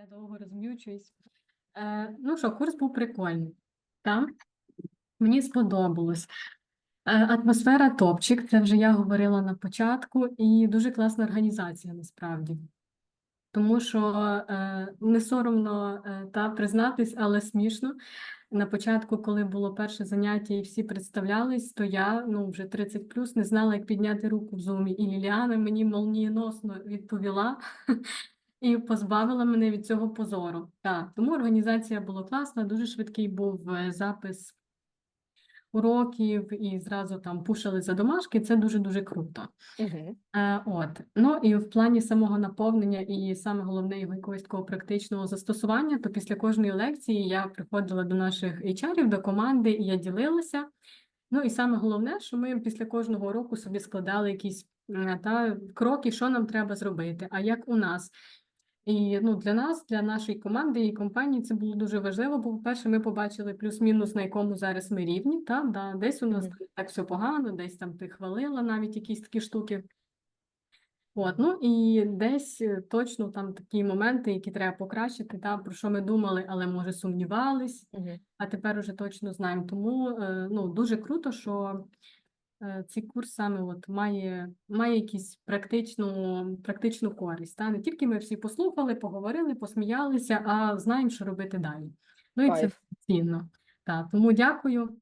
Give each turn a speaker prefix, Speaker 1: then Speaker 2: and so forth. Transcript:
Speaker 1: Я довго розм'ючуюсь. Е, ну що, курс був прикольний. Так? Мені сподобалось. Е, атмосфера топчик, це вже я говорила на початку, і дуже класна організація насправді. Тому що е, не соромно е, та признатись, але смішно. На початку, коли було перше заняття і всі представлялись, то я ну вже 30 плюс не знала, як підняти руку в зумі. І Ліліана мені молнієносно відповіла і позбавила мене від цього позору. Так, тому організація була класна, дуже швидкий був е, запис уроків і зразу там пушили за домашки. Це дуже дуже круто. Е, От, ну і в плані самого наповнення, і саме головне його якогось такого практичного застосування, то після кожної лекції я приходила до наших HR-ів, до команди, і я ділилася. Ну і саме головне, що ми після кожного уроку собі складали якісь та, кроки, що нам треба зробити, а як у нас. І ну, для нас, для нашої команди і компанії, це було дуже важливо, бо, по-перше, ми побачили плюс-мінус, на якому зараз ми рівні. Та? Да, десь у нас
Speaker 2: Мгм.
Speaker 1: так все погано, десь там ти хвалила навіть якісь такі штуки. От, ну і десь е, точно там такі моменти, які треба покращити, та, про що ми думали, але може сумнівались,
Speaker 2: Мгм.
Speaker 1: а тепер уже точно знаємо. Тому е, ну, дуже круто, що цей курс саме от має, має якісь практичну, практичну користь. Та? Не тільки ми всі послухали, поговорили, посміялися, а знаємо, що робити далі. Ну і це цінно. Та, тому дякую.